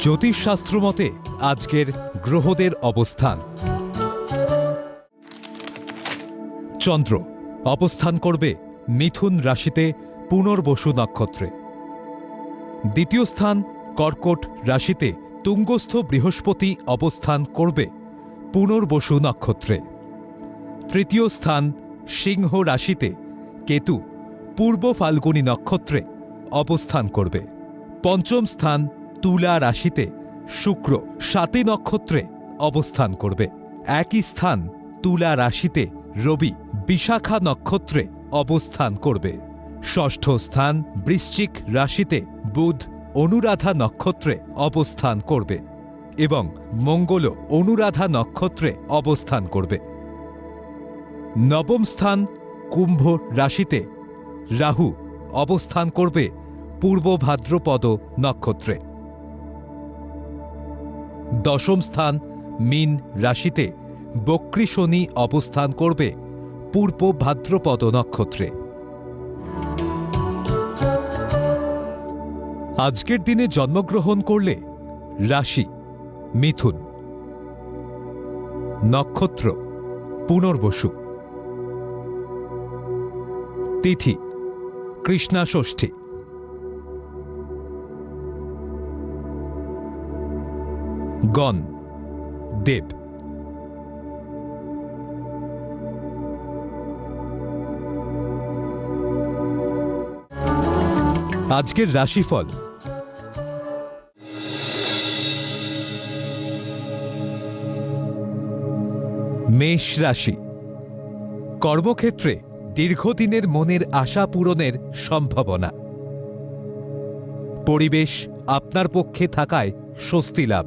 জ্যোতিষশাস্ত্র মতে আজকের গ্রহদের অবস্থান। চন্দ্র, অবস্থান করবে মিথুন রাশিতে পুনর্বসু নক্ষত্রে। দ্বিতীয় স্থান, কর্কট রাশিতে তুঙ্গস্থ বৃহস্পতি অবস্থান করবে পুনর্বসু নক্ষত্রে। তৃতীয় স্থান, সিংহ রাশিতে কেতু, পূর্ব ফাল্গুনী নক্ষত্রে অবস্থান করবে। পঞ্চম স্থান তুলা রাশিতে শুক্র সাতী নক্ষত্রে অবস্থান করবে। একই স্থান তুলা রাশিতে রবি বিশাখা নক্ষত্রে অবস্থান করবে। ষষ্ঠ স্থান বৃশ্চিক রাশিতে বুধ অনুরাধা নক্ষত্রে অবস্থান করবে এবং মঙ্গল অনুরাধা নক্ষত্রে অবস্থান করবে। নবম স্থান কুম্ভ রাশিতে রাহু অবস্থান করবে পূর্ব ভাদ্রপদ নক্ষত্রে। দশম স্থান মিন রাশিতে বক্রী শনি অবস্থান করবে পূর্ব ভাদ্রপদ নক্ষত্রে। আজকের দিনে জন্মগ্রহণ করলে রাশি মিথুন। নক্ষত্র পুনর্বসু। তিথি কৃষ্ণা ষষ্ঠী। গণ, দেব। আজকের রাশিফল। মেষ রাশি। কর্মক্ষেত্রে দীর্ঘদিনের মনের আশা পূরণের সম্ভাবনা। পরিবেশ আপনার পক্ষে থাকায় স্বস্তি লাভ।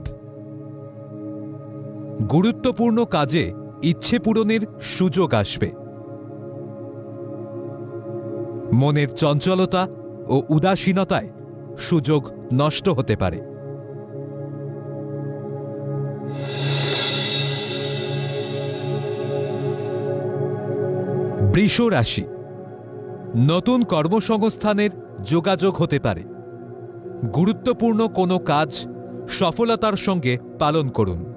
গুরুত্বপূর্ণ কাজে ইচ্ছে পূরণের সুযোগ আসবে। মনের চঞ্চলতা ও উদাসীনতায় সুযোগ নষ্ট হতে পারে। বৃষ রাশি, নতুন কর্মসংস্থানের যোগাযোগ হতে পারে। গুরুত্বপূর্ণ কোনো কাজ সফলতার সঙ্গে পালন করুন।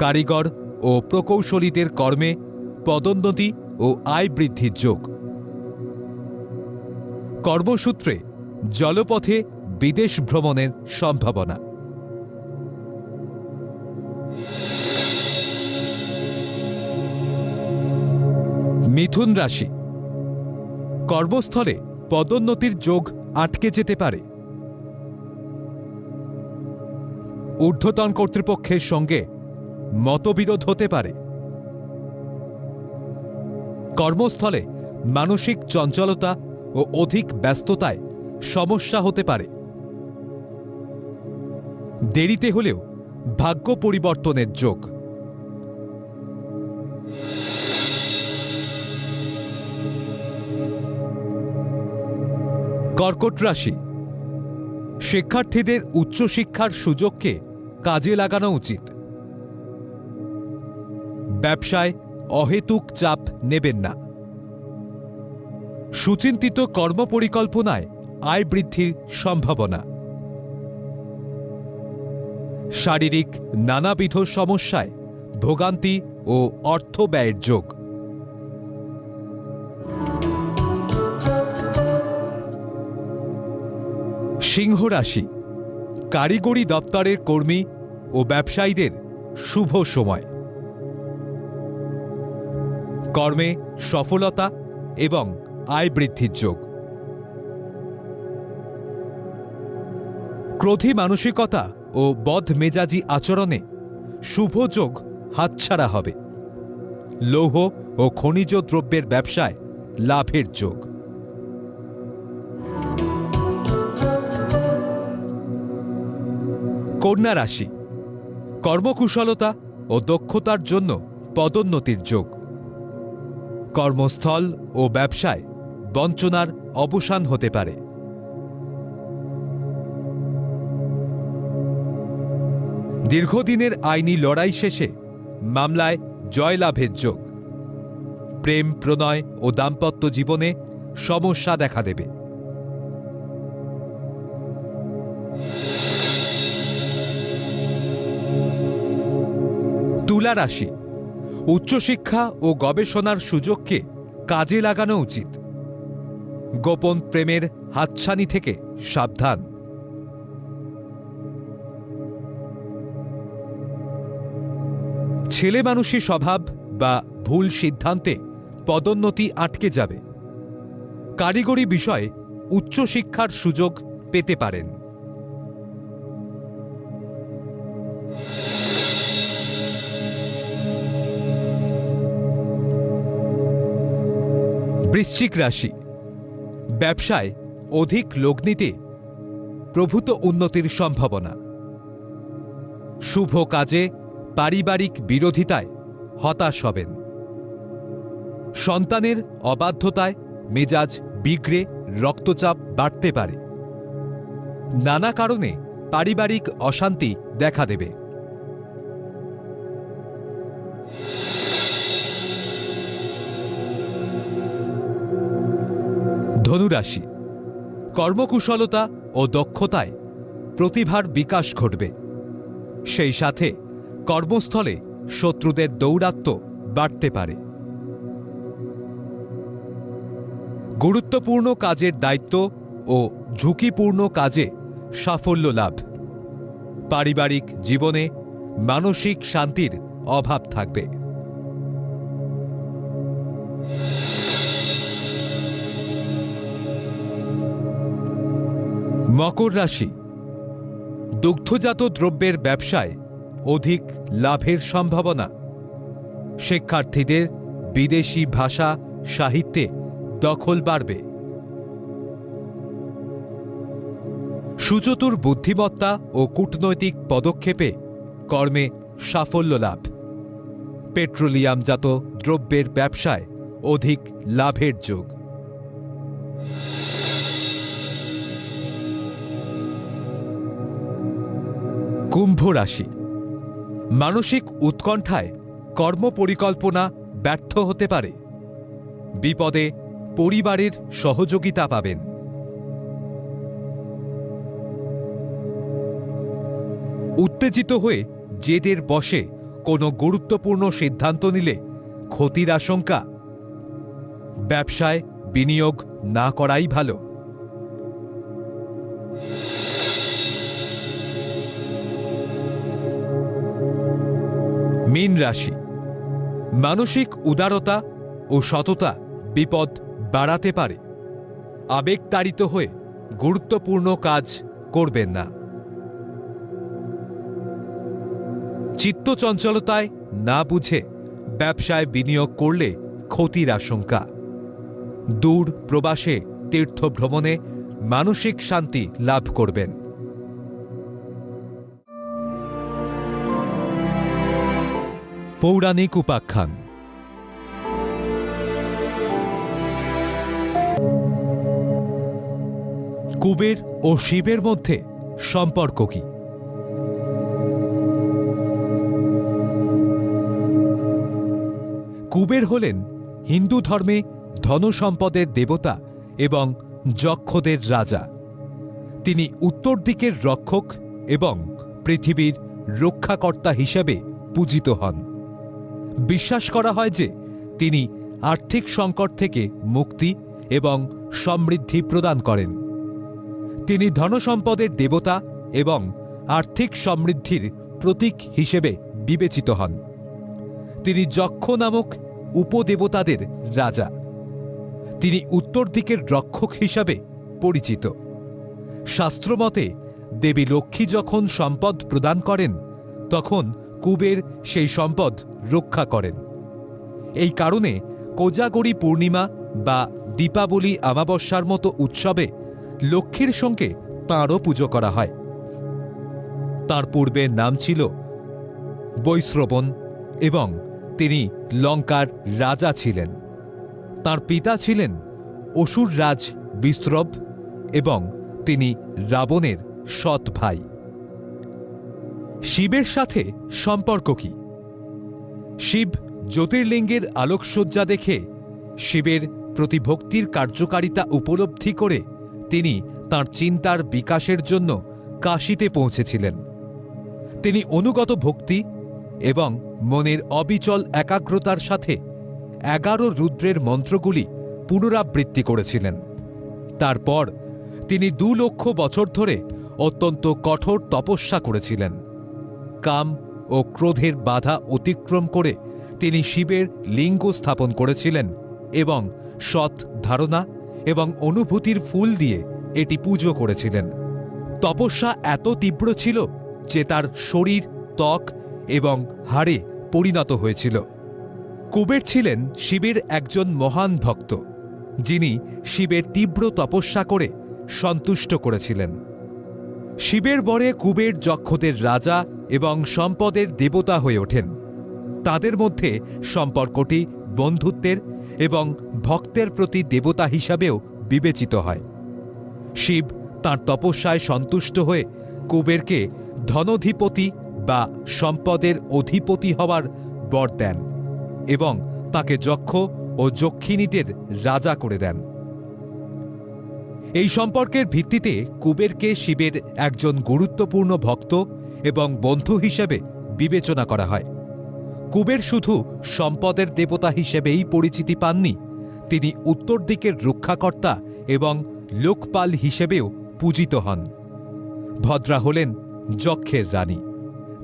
কারিগর ও প্রকৌশলীদের কর্মে পদোন্নতি ও আয় বৃদ্ধির যোগ। কর্মসূত্রে জলপথে বিদেশ ভ্রমণের সম্ভাবনা। মিথুন রাশি। কর্মস্থলে পদোন্নতির যোগ আটকে যেতে পারে। ঊর্ধ্বতন কর্তৃপক্ষের সঙ্গে মতবিরোধ হতে পারে। কর্মস্থলে মানসিক চঞ্চলতা ও অধিক ব্যস্ততায় সমস্যা হতে পারে। দেরিতে হলেও ভাগ্য পরিবর্তনের যোগ। কর্কট রাশি। শিক্ষার্থীদের উচ্চশিক্ষার সুযোগকে কাজে লাগানো উচিত। ব্যবসায় অহেতুক চাপ নেবেন না। সুচিন্তিত কর্মপরিকল্পনায় আয় বৃদ্ধির সম্ভাবনা। শারীরিক নানাবিধ সমস্যায় ভোগান্তি ও অর্থ ব্যয়ের যোগ। সিংহ রাশি, কারিগরি দপ্তরের কর্মী ও ব্যবসায়ীদের শুভ সময়। কর্মে সফলতা এবং আয় বৃদ্ধির যোগ। ক্রোধী মানসিকতা ও বদ মেজাজি আচরণে শুভ যোগ হাতছাড়া হবে। লৌহ ও খনিজ দ্রব্যের ব্যবসায় লাভের যোগ। কন্যা রাশি, কর্মকুশলতা ও দক্ষতার জন্য পদোন্নতির যোগ। কর্মস্থল ও ব্যবসায় বঞ্চনার অবসান হতে পারে। দীর্ঘদিনের আইনি লড়াই শেষে মামলায় জয়লাভের যোগ। প্রেম, প্রণয় ও দাম্পত্য জীবনে সমস্যা দেখা দেবে। তুলা রাশি উচ্চশিক্ষা ও গবেষণার সুযোগকে কাজে লাগানো উচিত। গোপন প্রেমের হাতছানি থেকে সাবধান। ছেলে মানুষী স্বভাব বা ভুল সিদ্ধান্তে পদোন্নতি আটকে যাবে। কারিগরি বিষয়ে উচ্চশিক্ষার সুযোগ পেতে পারেন। বৃশ্চিক রাশি। ব্যবসায় অধিক লগ্নিতে প্রভূত উন্নতির সম্ভাবনা। শুভ কাজে পারিবারিক বিরোধিতায় হতাশ হবেন। সন্তানের অবাধ্যতায় মেজাজ বিগড়ে রক্তচাপ বাড়তে পারে। নানা কারণে পারিবারিক অশান্তি দেখা দেবে। ধনুরাশি। কর্মকুশলতা ও দক্ষতায় প্রতিভার বিকাশ ঘটবে। সেই সাথে কর্মস্থলে শত্রুদের দৌরাত্ম্য বাড়তে পারে। গুরুত্বপূর্ণ কাজের দায়িত্ব ও ঝুঁকিপূর্ণ কাজে সাফল্য লাভ। পারিবারিক জীবনে মানসিক শান্তির অভাব থাকবে। মকর রাশি। দুগ্ধজাত দ্রব্যের ব্যবসায় অধিক লাভের সম্ভাবনা। শিক্ষার্থীদের বিদেশি ভাষা সাহিত্যে দখল বাড়বে। সুচতুর বুদ্ধিমত্তা ও কূটনৈতিক পদক্ষেপে কর্মে সাফল্য লাভ। পেট্রোলিয়ামজাত দ্রব্যের ব্যবসায় অধিক লাভের যোগ। কুম্ভ রাশি। মানসিক উৎকণ্ঠায় কর্মপরিকল্পনা ব্যর্থ হতে পারে। বিপদে পরিবারের সহযোগিতা পাবেন। উত্তেজিত হয়ে জেদের বসে কোনো গুরুত্বপূর্ণ সিদ্ধান্ত নিলে ক্ষতির আশঙ্কা। ব্যবসায় বিনিয়োগ না করাই ভালো। মীন রাশি। মানসিক উদারতা ও সততা বিপদ বাড়াতে পারে। আবেগতাড়িত হয়ে গুরুত্বপূর্ণ কাজ করবেন না। চিত্তচঞ্চলতায় না বুঝে ব্যবসায় বিনিয়োগ করলে ক্ষতির আশঙ্কা। দূর প্রবাসে তীর্থ ভ্রমণে মানসিক শান্তি লাভ করবেন। পৌরাণিক উপাখ্যান। কুবের ও শিবের মধ্যে সম্পর্ক কি? কুবের হলেন হিন্দু ধর্মে ধনসম্পদের দেবতা এবং যক্ষদের রাজা। তিনি উত্তর দিকের রক্ষক এবং পৃথিবীর রক্ষাকর্তা হিসাবে পূজিত হন। বিশ্বাস করা হয় যে তিনি আর্থিক সংকট থেকে মুক্তি এবং সমৃদ্ধি প্রদান করেন। তিনি ধনসম্পদের দেবতা এবং আর্থিক সমৃদ্ধির প্রতীক হিসেবে বিবেচিত হন। তিনি যক্ষ নামক উপদেবতাদের রাজা। তিনি উত্তর দিকের রক্ষক হিসাবে পরিচিত। শাস্ত্রমতে দেবী লক্ষ্মী যখন সম্পদ প্রদান করেন, তখন কুবের সেই সম্পদ রক্ষা করেন। এই কারণে কোজাগরী পূর্ণিমা বা দীপাবলি আমাবস্যার মতো উৎসবে লক্ষ্মীর সঙ্গে তাঁরও পুজো করা হয়। তার পূর্বে নাম ছিল বৈশ্রবণ এবং তিনি লঙ্কার রাজা ছিলেন। তার পিতা ছিলেন অসুর রাজ বিস্রব এবং তিনি রাবণের সৎ ভাই। শিবের সাথে সম্পর্ক কি? শিব জ্যোতির্লিঙ্গের আলোকসজ্জা দেখে শিবের প্রতি ভক্তির কার্যকারিতা উপলব্ধি করে তিনি তার চিন্তার বিকাশের জন্য কাশীতে পৌঁছেছিলেন। তিনি অনুগত ভক্তি এবং মনের অবিচল একাগ্রতার সাথে এগারো রুদ্রের মন্ত্রগুলি পুনরাবৃত্তি করেছিলেন। তারপর তিনি দু লক্ষ বছর ধরে অত্যন্ত কঠোর তপস্যা করেছিলেন। কাম ও ক্রোধের বাধা অতিক্রম করে তিনি শিবের লিঙ্গ স্থাপন করেছিলেন এবং সৎ ধারণা এবং অনুভূতির ফুল দিয়ে এটি পুজো করেছিলেন। তপস্যা এত তীব্র ছিল যে তার শরীর, ত্বক এবং হাড়ে পরিণত হয়েছিল। কুবের ছিলেন শিবের একজন মহান ভক্ত, যিনি শিবের তীব্র তপস্যা করে সন্তুষ্ট করেছিলেন। শিবের বরে কুবের যক্ষদের রাজা এবং সম্পদের দেবতা হয়ে ওঠেন। তাদের মধ্যে সম্পর্কটি বন্ধুত্বের এবং ভক্তের প্রতি দেবতা হিসাবেও বিবেচিত হয়। শিব তাঁর তপস্যায় সন্তুষ্ট হয়ে কুবেরকে ধনধিপতি বা সম্পদের অধিপতি হওয়ার বর দেন এবং তাকে যক্ষ ও যক্ষিণীদের রাজা করে দেন। এই সম্পর্কের ভিত্তিতে কুবেরকে শিবের একজন গুরুত্বপূর্ণ ভক্ত এবং বন্ধু হিসেবে বিবেচনা করা হয়। কুবের শুধু সম্পদের দেবতা হিসেবেই পরিচিতি পাননি, তিনি উত্তর দিকের রক্ষাকর্তা এবং লোকপাল হিসেবেও পূজিত হন। ভদ্রা হলেন যক্ষের রানী।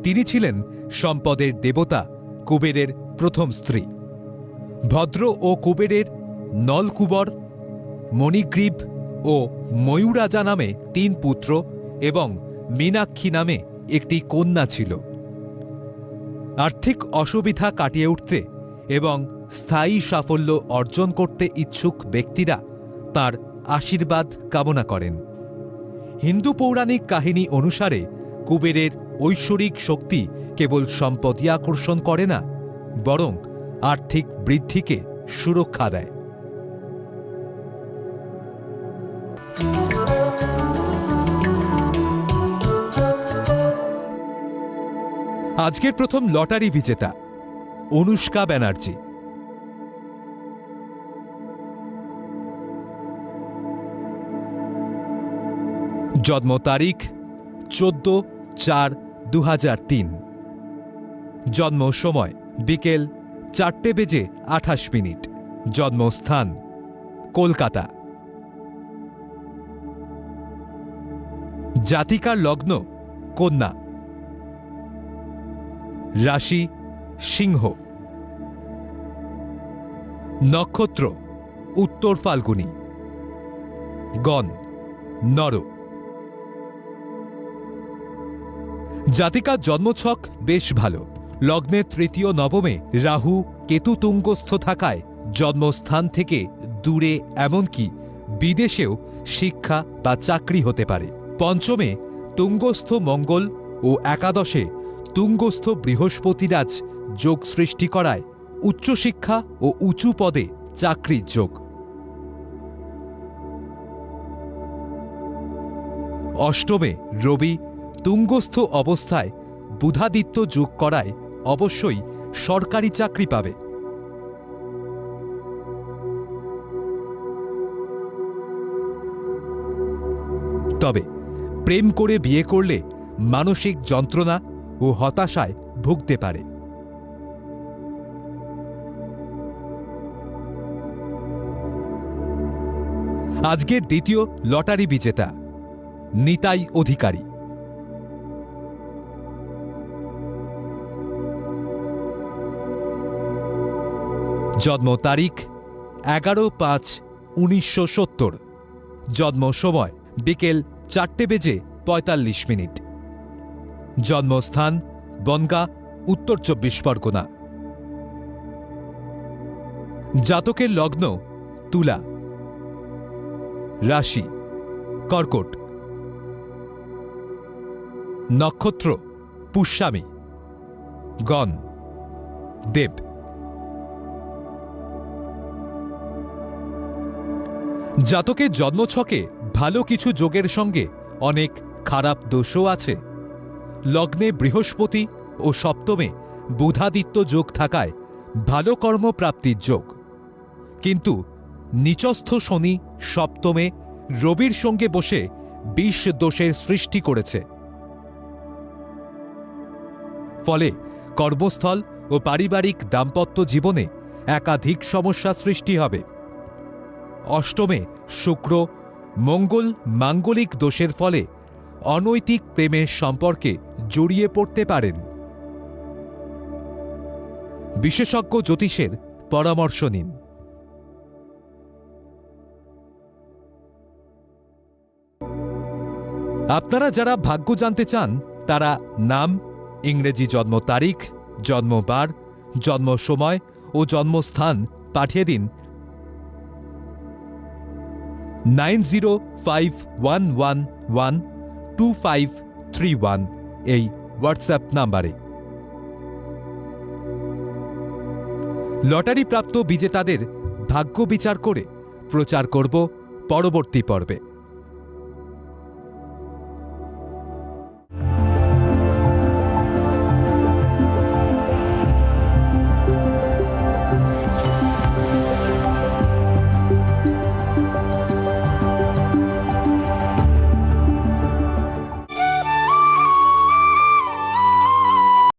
তিনি ছিলেন সম্পদের দেবতা কুবেরের প্রথম স্ত্রী। ভদ্র ও কুবেরের নলকুবর, মণিগ্রীব ও ময়ূরাজা নামে তিন পুত্র এবং মীনাক্ষী নামে একটি কন্যা ছিল। আর্থিক অসুবিধা কাটিয়ে উঠতে এবং স্থায়ী সাফল্য অর্জন করতে ইচ্ছুক ব্যক্তিরা তার আশীর্বাদ কামনা করেন। হিন্দু পৌরাণিক কাহিনী অনুসারে কুবেরের ঐশ্বরিক শক্তি কেবল সম্পদই আকর্ষণ করে না, বরং আর্থিক বৃদ্ধিকে সুরক্ষা দেয়। আজকের প্রথম লটারি বিজেতা, অনুষ্কা ব্যানার্জি। জন্ম তারিখ চোদ্দ চার দু জন্ম সময় বিকেল চারটে বেজে আঠাশ মিনিট। জন্মস্থান কলকাতা। জাতিকার লগ্ন কন্যা। রাশি, সিংহ। নক্ষত্র, উত্তর ফাল্গুনি। গণ, নর। জাতিকার জন্মছক বেশ ভালো। লগ্নের তৃতীয় নবমে রাহু, কেতু তুঙ্গস্থ থাকায় জন্মস্থান থেকে দূরে, এমনকি বিদেশেও শিক্ষা বা চাকরি হতে পারে। পঞ্চমে তুঙ্গস্থ মঙ্গল ও একাদশে তুঙ্গস্থ বৃহস্পতিরাজ যোগ সৃষ্টি করায় উচ্চশিক্ষা ও উঁচু পদে চাকরির যোগ। অষ্টমে রবি তুঙ্গস্থ অবস্থায় বুধাদিত্য যোগ করায় অবশ্যই সরকারি চাকরি পাবে। তবে প্রেম করে বিয়ে করলে মানসিক যন্ত্রণা ও হতাশায় ভুগতে পারে। আজকের দ্বিতীয় লটারি বিজেতা, নিতাই অধিকারী। জন্ম তারিখ এগারো পাঁচ উনিশশো সত্তর। জন্ম সময় বিকেল চারটে বেজে পঁয়তাল্লিশ মিনিট। জন্মস্থান, বনগা, উত্তর চব্বিশ পরগনা। জাতকের লগ্ন, তুলা। রাশি, কর্কট। নক্ষত্র, পুষ্যামী। গণ, দেব। জাতকের জন্মছকে ভালো কিছু যোগের সঙ্গে অনেক খারাপ দোষও আছে। লগ্নে বৃহস্পতি ও সপ্তমে বুধাদিত্য যোগ থাকায় ভালো কর্মপ্রাপ্তির যোগ। কিন্তু নিচস্থ শনি সপ্তমে রবির সঙ্গে বসে বিষ দোষের সৃষ্টি করেছে। ফলে কর্মস্থল ও পারিবারিক দাম্পত্য জীবনে একাধিক সমস্যা সৃষ্টি হবে। অষ্টমে শুক্র মঙ্গল মাঙ্গলিক দোষের ফলে অনৈতিক প্রেমের সম্পর্কে জড়িয়ে পড়তে পারেন। বিশেষজ্ঞ জ্যোতিষের পরামর্শ নিন। আপনারা যারা ভাগ্য জানতে চান, তারা নাম, ইংরেজি জন্ম তারিখ জন্মবার জন্ম সময় ও জন্মস্থান পাঠিয়ে দিন। Nine zero five one one one two five three one এই হোয়াটসঅ্যাপ নাম্বারে। লটারি প্রাপ্ত বিজেতাদের ভাগ্য বিচার করে প্রচার করব পরবর্তী পর্বে।